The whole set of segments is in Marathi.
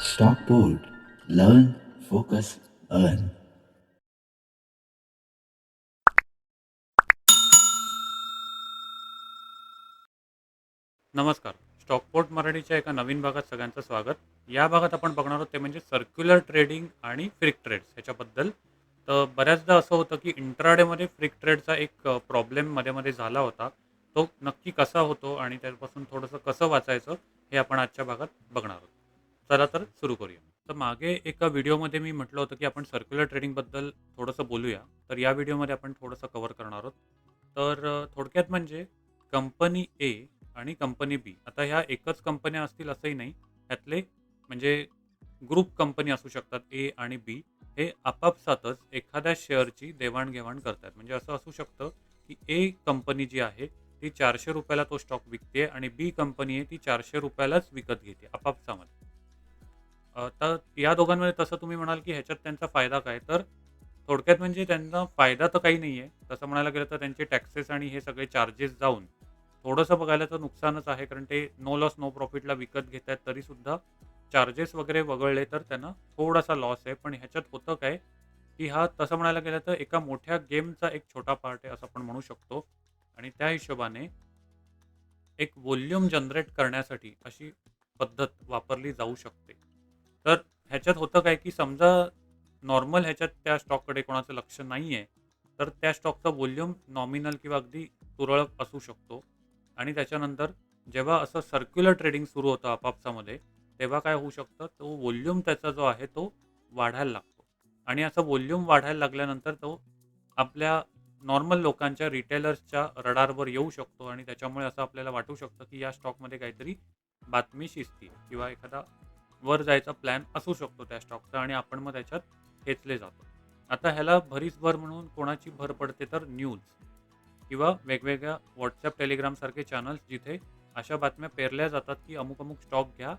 Stop board learn focus earn नमस्कार. स्टॉकपोर्ट मराठीच्या एका नवीन भागात सगळ्यांचं स्वागत. या भागात आपण बघणार आहोत ते म्हणजे सर्क्युलर ट्रेडिंग आणि फ्रिक ट्रेड्स ह्याच्याबद्दल. तर बऱ्याचदा असं होतं की इंट्राडेमध्ये फ्रिक ट्रेडचा एक प्रॉब्लेममध्ये मध्ये झाला होता. तो नक्की कसा होतो आणि त्यापासून थोडंसं कसं वाचायचं हे आपण आजच्या भागात बघणार आहोत. चला तर सुरू करूया. तर मागे एका व्हिडिओमध्ये मी म्हटलं होतं की आपण सर्क्युलर ट्रेडिंगबद्दल थोडंसं बोलूया. तर या व्हिडिओमध्ये आपण थोडंसं कव्हर करणार आहोत. तर अ, थोडक्यात म्हणजे कंपनी ए आणि कंपनी बी आता ह्या एकच कंपन्या असतील असंही नाही. ह्यातले म्हणजे ग्रुप कंपनी असू शकतात ए आणि बी हे आपापसातच एखाद्या शेअरची देवाणघेवाण करतात. म्हणजे असं असू शकतं की ए कंपनी जी आहे ती चारशे रुपयाला तो स्टॉक विकते आणि बी कंपनी आहे ती चारशे रुपयालाच विकत घेते आपापसामध्ये. अ, तर या दोघांमध्ये तसं तुम्ही म्हणाल की ह्याच्यात त्यांचा फायदा काय? तर थोडक्यात म्हणजे त्यांना फायदा तर काही नाही आहे तसं म्हणायला गेलं तर त्यांचे टॅक्सेस आणि हे सगळे चार्जेस जाऊन थोडंसं बघायला तर नुकसानच आहे कारण ते नो लॉस नो प्रॉफिटला विकत घेत आहेत तरीसुद्धा चार्जेस वगैरे वगळले तर त्यांना थोडासा लॉस आहे. पण ह्याच्यात होतं काय की हा तसं म्हणायला गेलं तर एका मोठ्या गेमचा एक छोटा पार्ट आहे असं आपण म्हणू शकतो. आणि त्या हिशोबाने एक व्हॉल्यूम जनरेट करण्यासाठी अशी पद्धत वापरली जाऊ शकते. तर ह्याच्यात होतं काय की समजा नॉर्मल ह्याच्यात त्या स्टॉककडे कोणाचं लक्ष नाही आहे तर त्या स्टॉकचा व्हॉल्यूम नॉमिनल किंवा अगदी तुरळक असू शकतो. आणि त्याच्यानंतर जेव्हा असं सर्क्युलर ट्रेडिंग सुरू होतं आपापसामध्ये तेव्हा काय होऊ शकतं? तो व्हॉल्यूम त्याचा जो आहे तो वाढायला लागतो. आणि असं व्हॉल्यूम वाढायला लागल्यानंतर तो आपल्या नॉर्मल लोकांच्या रिटेलर्सच्या रडारवर येऊ शकतो. आणि त्याच्यामुळे असं आपल्याला वाटू शकतं की या स्टॉकमध्ये काहीतरी बातमी शिजती किंवा एखादा वर जायचा प्लॅन असू शकतो त्या स्टॉकचा आणि आपण मग त्याच्यात खेचले जातो. आता ह्याला भरीस भर म्हणून कोणाची भर पडते तर न्यूज किंवा वेगवेगळ्या व्हॉट्सअप टेलिग्रामसारखे चॅनल्स जिथे अशा बातम्या पेरल्या जातात की अमुक अमुक स्टॉक घ्या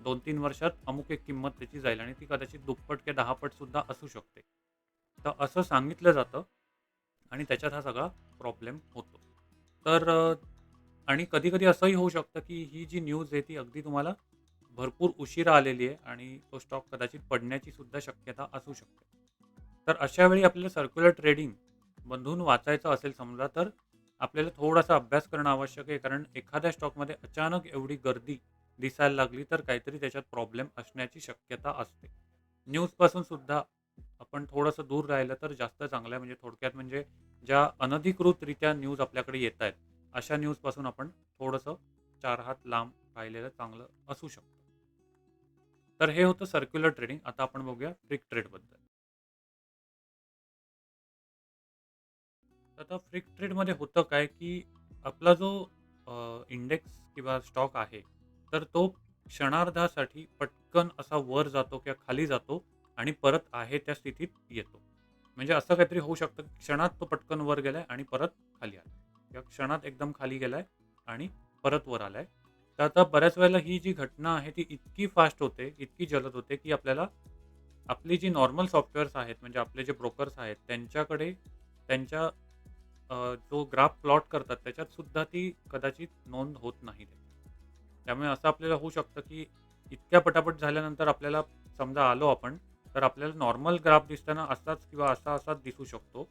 दोन तीन वर्षात अमुक एक किंमत त्याची जाईल आणि ती कदाचित दुप्पट किंवा दहापट सुद्धा असू शकते. तर असं सांगितलं जातं आणि त्याच्यात हा सगळा प्रॉब्लेम होतो. तर आणि कधीकधी असंही होऊ शकतं की ही जी न्यूज आहे ती अगदी तुम्हाला भरपूर उशिरा आलेली आहे आणि तो स्टॉक कदाचित पडण्याची सुद्धा शक्यता असू शकते. तर अशा वेळी आपल्याला सर्क्युलर ट्रेडिंग बंधून वाचायचं असेल समजा तर आपल्याला थोडासा अभ्यास करणं आवश्यक आहे. कारण एखाद्या स्टॉकमध्ये अचानक एवढी गर्दी दिसायला लागली तर काहीतरी त्याच्यात प्रॉब्लेम असण्याची शक्यता असते. न्यूजपासून सुद्धा आपण थोडंसं दूर राहिलं तर जास्त चांगलं आहे. म्हणजे थोडक्यात म्हणजे ज्या अनधिकृतरित्या न्यूज आपल्याकडे येत आहेत अशा न्यूजपासून आपण थोडंसं चार हात लांब राहिलेलं चांगलं असू शकतं. तर हे होतं सर्क्युलर ट्रेडिंग आता आपण बघूया फ्रिक ट्रेडबद्दल आता फ्रिक ट्रेडमध्ये होतं काय की आपला जो इंडेक्स किंवा स्टॉक आहे तर तो क्षणार्धासाठी पटकन असा वर जातो किंवा खाली जातो आणि परत आहे त्या स्थितीत येतो. म्हणजे असं काहीतरी होऊ शकतं की क्षणात तो पटकन वर गेलाय आणि परत खाली आला किंवा क्षणात एकदम खाली गेलाय आणि परत वर आलाय. तर आता बऱ्याच वेळेला ही जी घटना आहे ती इतकी फास्ट होते इतकी जलद होते की आपल्याला आपली जी नॉर्मल सॉफ्टवेअर्स आहेत म्हणजे आपले जे ब्रोकर्स आहेत त्यांच्याकडे त्यांच्या अ, जो ग्राफ प्लॉट करतात त्याच्यात सुद्धा ती कदाचित नोंद होत नाही. त्यामुळे असं आपल्याला होऊ शकतं की इतक्या पटापट झाल्यानंतर आपल्याला समजा आलो आपण तर आपल्याला नॉर्मल ग्राफ दिसताना असाच किंवा असा असाच दिसू शकतो.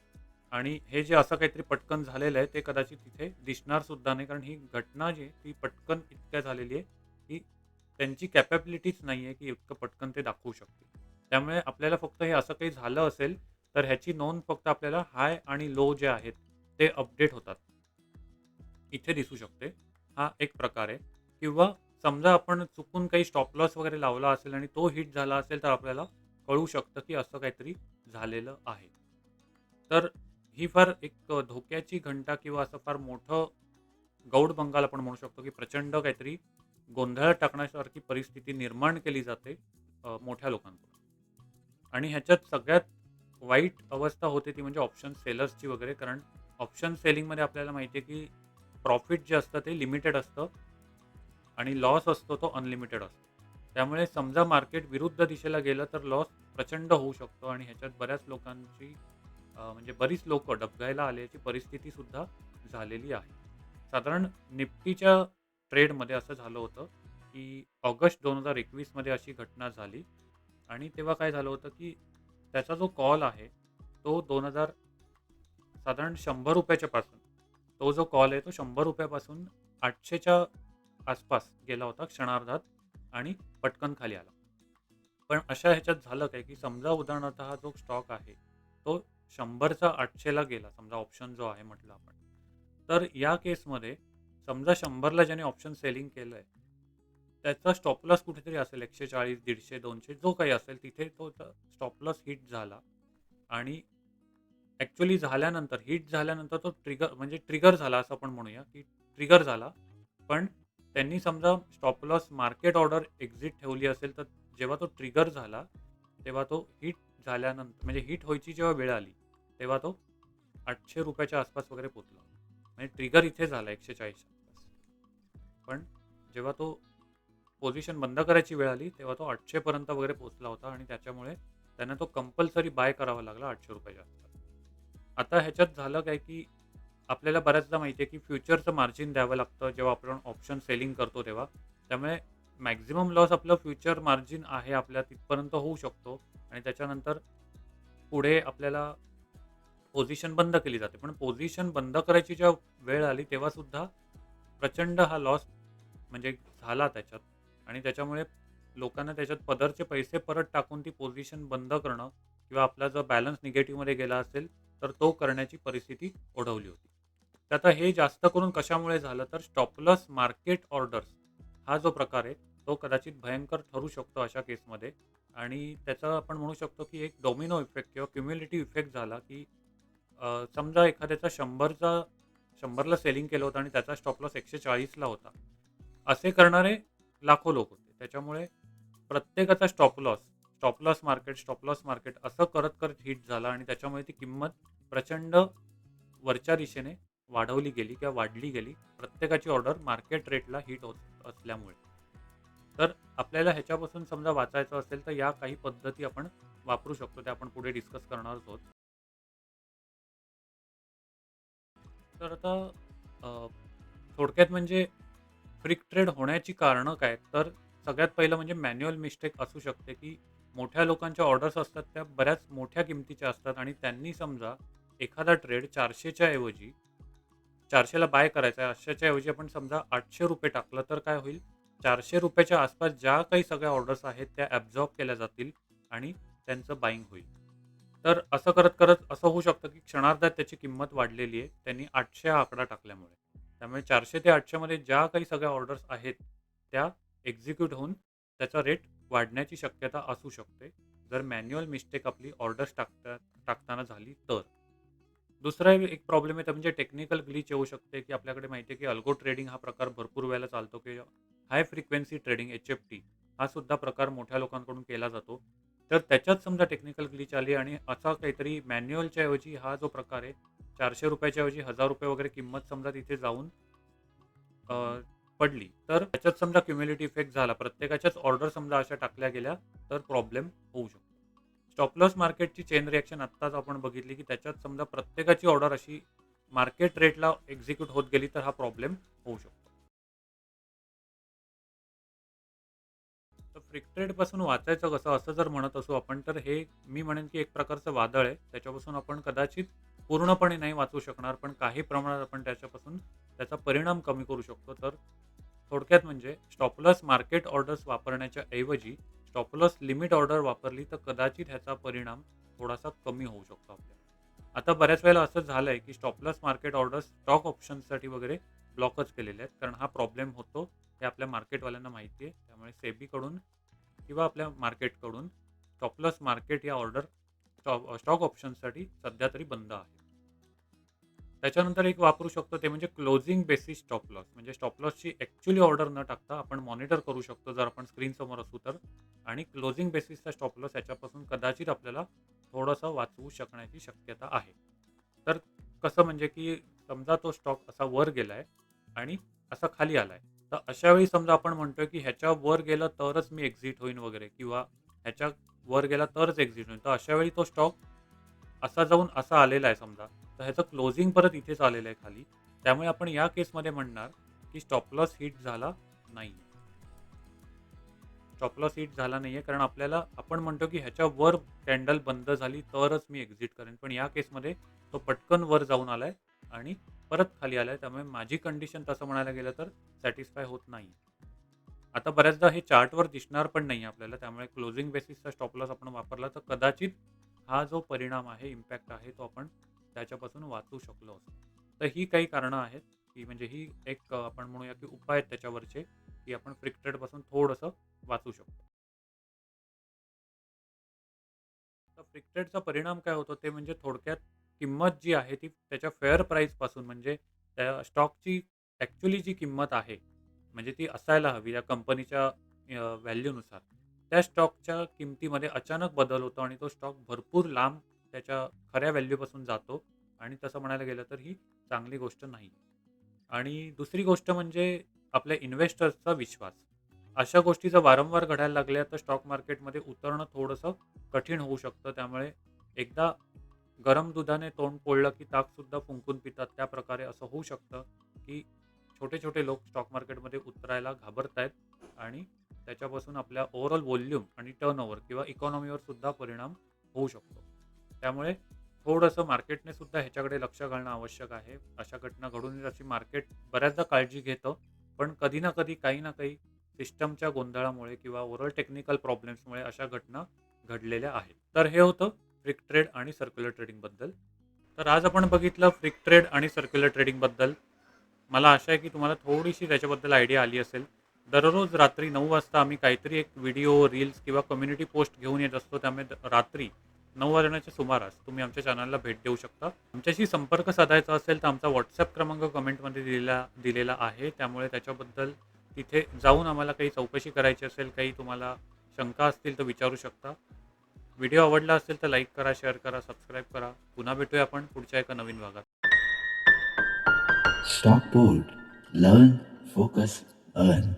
आणि हे जे असं काहीतरी पटकन झालेलं आहे ते कदाचित तिथे दिसणार सुद्धा नाही. कारण ही घटना जी आहे, ती पटकन इतक्या झालेली आहे की त्यांची कॅपॅबिलिटीच नाही आहे की इतकं पटकन ते दाखवू शकते त्यामुळे आपल्याला फक्त हे असं काही झालं असेल तर ह्याची नोंद फक्त आपल्याला हाय आणि लो जे आहेत ते अपडेट होतात. इथे दिसू शकते. हा एक प्रकार आहे. किंवा समजा आपण चुकून काही स्टॉप लॉस वगैरे लावला असेल आणि तो हिट झाला असेल तर आपल्याला कळू शकतं की असं काहीतरी झालेलं आहे. तर ही फार एक धोक्याची घंटा किंवा असं फार मोठं गौड बंगाल आपण म्हणू शकतो की प्रचंड काहीतरी गोंधळात टाकण्यासारखी परिस्थिती निर्माण केली जाते अ, मोठ्या लोकांकडून. आणि ह्याच्यात सगळ्यात वाईट अवस्था होते ती म्हणजे ऑप्शन सेलर्सची वगैरे कारण ऑप्शन सेलिंगमध्ये आपल्याला माहिती आहे की प्रॉफिट जे असतं ते लिमिटेड असतं आणि लॉस असतो तो अनलिमिटेड असतो. त्यामुळे समजा मार्केट विरुद्ध दिशेला गेलं तर लॉस प्रचंड होऊ शकतो आणि ह्याच्यात बऱ्याच लोकांची अ, म्हणजे बरीच लोक डबगायला आल्याची परिस्थिती सुद्धा झालेली आहे. साधारण निफ्टीच्या ट्रेडमध्ये असं झालं होतं की ऑगस्ट दोन हजार एकवीसमध्ये अशी घटना झाली आणि तेव्हा काय झालं होतं की त्याचा जो कॉल आहे तो दोन हजार साधारण शंभर रुपयाच्या पासून तो जो कॉल आहे तो शंभर रुपयापासून आठशेच्या आसपास गेला होता क्षणार्धात आणि पटकन खाली आला. पण अशा ह्याच्यात झालं काय की समजा उदाहरणार्थ हा जो स्टॉक आहे तो शंभरचा आठशेला गेला समजा ऑप्शन जो आहे म्हटलं आपण. तर या केसमध्ये समजा शंभरला ज्याने ऑप्शन सेलिंग केलं आहे त्याचा स्टॉपलॉस कुठेतरी असेल एकशे चाळीस दीडशे दोनशे जो काही असेल तिथे तो स्टॉपलॉस हिट झाला. आणि ॲक्च्युली झाल्यानंतर हिट झाल्यानंतर तो ट्रिगर म्हणजे ट्रिगर झाला असं आपण म्हणूया की ट्रिगर झाला. पण त्यांनी समजा स्टॉपलॉस मार्केट ऑर्डर एक्झिट ठेवली असेल तर जेव्हा तो ट्रिगर झाला तेव्हा तो हिट झाल्यानंतर म्हणजे हिट व्हायची जेव्हा वेळ आली तेव्हा तो आठशे रुपयाच्या आसपास वगैरे पोचला म्हणजे ट्रिगर इथे झाला एकशे चाळीस आसपास. पण जेव्हा तो पोझिशन बंद करायची वेळ आली तेव्हा तो आठशेपर्यंत वगैरे पोचला होता आणि त्याच्यामुळे त्यांना तो कंपल्सरी बाय करावा लागला आठशे रुपयाच्या आसपास. आता ह्याच्यात झालं काय की आपल्याला बऱ्याचदा माहिती आहे की फ्युचरचं मार्जिन द्यावं लागतं जेव्हा आपण ऑप्शन सेलिंग करतो तेव्हा. त्यामुळे मॅक्झिमम लॉस आपलं फ्युचर मार्जिन आहे आपल्या तिथपर्यंत होऊ शकतो. आणि त्याच्यानंतर पुढे आपल्याला पोझिशन बंद केली जाते. पण पोझिशन बंद करायची जेव्हा वेळ आली तेव्हासुद्धा प्रचंड हा लॉस म्हणजे झाला त्याच्यात. आणि त्याच्यामुळे लोकांना त्याच्यात पदरचे पैसे परत टाकून ती पोझिशन बंद करणं किंवा आपला जर बॅलन्स निगेटिव्हमध्ये गेला असेल तर तो करण्याची परिस्थिती ओढवली होती. तर आता हे जास्त करून कशामुळे झालं तर स्टॉपलस मार्केट ऑर्डर्स हा जो प्रकार आहे तो कदाचित भयंकर ठरू शकतो अशा केसमध्ये आणि त्याचा आपण म्हणू शकतो की एक डॉमिनो इफेक्ट किंवा क्युम्युलेटिव्ह इफेक्ट झाला की अ, समजा एखाद्याचा शंभरचा शंभरला सेलिंग केलं होतं आणि त्याचा स्टॉपलॉस एकशे चाळीसला होता. असे करणारे लाखो लोक होते. त्याच्यामुळे प्रत्येकाचा stop loss stop loss market stop loss market असं करत करत हिट झाला आणि त्याच्यामुळे ती किंमत प्रचंड वरच्या दिशेने वाढवली गेली किंवा वाढली गेली. प्रत्येकाची ऑर्डर मार्केट रेटला हिट होत असल्यामुळे. तर आपल्याला ह्याच्यापासून समजा वाचायचं असेल तर या काही पद्धती आपण वापरू शकतो त्या आपण पुढे डिस्कस करणार आहोत. तर आता अ, थोडक्यात म्हणजे फ्रिक ट्रेड होण्याची कारणं काय तर सगळ्यात पहिलं म्हणजे मॅन्युअल मिस्टेक असू शकते की मोठ्या लोकांच्या ऑर्डर्स असतात त्या बऱ्याच मोठ्या किमतीच्या असतात आणि त्यांनी समजा एखादा ट्रेड चारशेच्या ऐवजी चारशेला बाय करायचा आहे अशाच्या ऐवजी आपण समजा आठशे रुपये टाकलं तर काय होईल? चारशे रुपयाच्या आसपास ज्या काही सगळ्या ऑर्डर्स आहेत त्या ॲब्झॉर्ब केल्या जातील आणि त्यांचं बाईंग होईल. तर असं करत करत असं होऊ शकतं की क्षणार्धात त्याची किंमत वाढलेली आहे त्यांनी आठशे हा आकडा टाकल्यामुळे. त्यामुळे चारशे ते आठशेमध्ये ज्या काही सगळ्या ऑर्डर्स आहेत त्या एक्झिक्यूट होऊन त्याचा रेट वाढण्याची शक्यता असू शकते. जर मॅन्युअल मिस्टेक आपली ऑर्डर्स टाकता टाकताना झाली तर. दुसरा एक प्रॉब्लेम आहे तर म्हणजे टेक्निकल ग्लिच येऊ शकते की आपल्याकडे माहिती आहे की अल्गो ट्रेडिंग हा प्रकार भरपूर वेळेला चालतो की high frequency trading H F T हा सुद्धा प्रकार मोठ्या लोकांकडून केला जातो. तर त्याच्यात समजा टेक्निकल ग्लिच आली आणि असा काहीतरी मॅन्युअलच्या ऐवजी हा जो प्रकार आहे चारशे रुपयाच्या ऐवजी हजार रुपये वगैरे किंमत समजा तिथे जाऊन पडली. तर त्याच्यात समजा क्युम्युलिटी इफेक्ट झाला. प्रत्येकाच्याच ऑर्डर समजा अशा टाकल्या गेल्या तर प्रॉब्लेम होऊ शकतो. स्टॉपलॉस मार्केटची चेन रिॲक्शन आत्ताच आपण बघितली की त्याच्यात समजा प्रत्येकाची ऑर्डर अशी मार्केट रेटला एक्झिक्यूट होत गेली तर हा प्रॉब्लेम होऊ शकतो. तर ट्रेडपासून वाचायचं कसं असं जर म्हणत असू आपण तर हे मी म्हणेन की एक प्रकारचं वादळ आहे. त्याच्यापासून आपण कदाचित पूर्णपणे नाही वाचू शकणार पण काही प्रमाणात आपण त्याच्यापासून त्याचा परिणाम कमी करू शकतो. तर थोडक्यात म्हणजे स्टॉपलस मार्केट ऑर्डर्स वापरण्याच्या ऐवजी स्टॉपलस लिमिट ऑर्डर वापरली तर कदाचित ह्याचा परिणाम थोडासा कमी होऊ शकतो आपल्याला. आता बऱ्याच वेळेला असं झालं आहे की stop loss market orders stock ऑप्शन्ससाठी वगैरे ब्लॉकच केलेले आहेत कारण हा प्रॉब्लेम होतो हे आपल्या मार्केटवाल्यांना माहिती आहे. त्यामुळे सेबीकडून किंवा आपल्या मार्केटकडून स्टॉपलॉस मार्केट या ऑर्डर स्टॉक स्टॉक ऑप्शन्ससाठी सध्या तरी बंद आहे. त्याच्यानंतर एक वापरू शकतो ते म्हणजे क्लोजिंग बेसिस स्टॉप लॉस म्हणजे स्टॉप लॉसची ॲक्च्युली ऑर्डर न टाकता आपण मॉनिटर करू शकतो जर आपण स्क्रीनसमोर असू तर. आणि क्लोजिंग बेसिसचा स्टॉप लॉस याच्यापासून कदाचित आपल्याला थोडंसं वाचवू शकण्याची शक्यता आहे. तर कसं म्हणजे की समजा तो स्टॉक असा वर गेला आहे आणि असा खाली आला आहे तर अशा वेळी समजा आपण म्हणतोय की ह्याच्या वर गेलं तरच मी एक्झिट होईन वगैरे किंवा ह्याच्या वर गेला तरच एक्झिट होईन. तर अशा वेळी तो स्टॉक असा जाऊन असा आलेला आहे समजा. तर ह्याचं क्लोजिंग परत इथेच आलेलं आहे खाली. त्यामुळे आपण या केसमध्ये म्हणणार की स्टॉपलॉस हिट झाला नाही स्टॉपलॉस हिट झाला नाही आहे कारण आपल्याला आपण म्हणतो की ह्याच्यावर कॅन्डल बंद झाली तरच मी एक्झिट करेन. पण या केसमध्ये तो पटकन वर जाऊन आला आहे आणि परत खाली आलाय आहे त्यामुळे माझी कंडिशन तसं म्हणायला गेलं तर सॅटिस्फाय होत नाही. आता बऱ्याचदा हे चार्टवर दिसणार पण नाही आपल्याला त्यामुळे क्लोजिंग बेसिसचा स्टॉप लॉस आपण वापरला तर कदाचित हा जो परिणाम आहे इम्पॅक्ट आहे तो आपण त्याच्यापासून वाचू शकलो असतो. तर ही काही कारणं आहेत की म्हणजे ही एक अ, आपण म्हणूया की उपाय आहेत त्याच्यावरचे की आपण फ्रिक ट्रेडपासून थोडंसं वाचू शकतो. तर फ्रिक ट्रेडचा परिणाम काय होतो ते म्हणजे थोडक्यात किंमत जी आहे ती त्याच्या फेअर प्राईसपासून म्हणजे त्या स्टॉकची ॲक्च्युली जी किंमत आहे म्हणजे ती असायला हवी या कंपनीच्या व्हॅल्यूनुसार. त्या स्टॉकच्या किमतीमध्ये अचानक बदल होतो आणि तो स्टॉक भरपूर लांब त्याच्या खऱ्या व्हॅल्यूपासून जातो आणि तसं म्हणायला गेलं तर ही चांगली गोष्ट नाही. आणि दुसरी गोष्ट म्हणजे आपल्या इन्व्हेस्टर्सचा विश्वास. अशा गोष्टी जर वारंवार घडायला लागल्या तर स्टॉक मार्केटमध्ये उतरणं थोडंसं कठीण होऊ शकतं. त्यामुळे एकदा गरम दुधाने तोंड पोळलं की ताकसुद्धा फुंकून पितात. त्या प्रकारे असं होऊ शकतं की छोटे छोटे लोक स्टॉक मार्केटमध्ये उतरायला घाबरत आहेत आणि त्याच्यापासून आपल्या ओव्हरऑल व्हॉल्यूम आणि टर्नओव्हर किंवा इकॉनॉमीवर सुद्धा परिणाम होऊ शकतो. त्यामुळे थोडंसं मार्केटने सुद्धा ह्याच्याकडे लक्ष घालणं आवश्यक आहे. अशा घटना घडून येईल अशी मार्केट बऱ्याचदा काळजी घेतं पण कधी ना कधी काही ना काही सिस्टमच्या गोंधळामुळे किंवा ओव्हरऑल टेक्निकल प्रॉब्लेम्समुळे अशा घटना घडलेल्या आहेत. तर हे होतं. फ्रिक ट्रेड आणि सर्क्युलर ट्रेडिंगबद्दल तर आज आपण बघितलं फ्रिक ट्रेड आणि सर्क्युलर ट्रेडिंगबद्दल मला आशा आहे की तुम्हाला थोडीशी त्याच्याबद्दल आयडिया आली असेल. दररोज रात्री नऊ वाजता आम्ही काहीतरी एक व्हिडिओ रील्स किंवा कम्युनिटी पोस्ट घेऊन येत असतो. त्यामुळे द- रात्री नऊ वाजण्याच्या सुमारास तुम्ही आमच्या चॅनलला भेट देऊ शकता. आमच्याशी संपर्क साधायचा असेल तर आमचा व्हॉट्सअप क्रमांक कमेंटमध्ये दिलेला दिलेला आहे. त्यामुळे त्याच्याबद्दल तिथे जाऊन आम्हाला काही चौकशी करायची असेल काही तुम्हाला शंका असतील तर विचारू शकता. व्हिडिओ आवडला असेल तर लाईक करा शेअर करा सबस्क्राईब करा. पुन्हा भेटूया आपण पुढच्या एका नवीन भागात. Stock board learn focus earn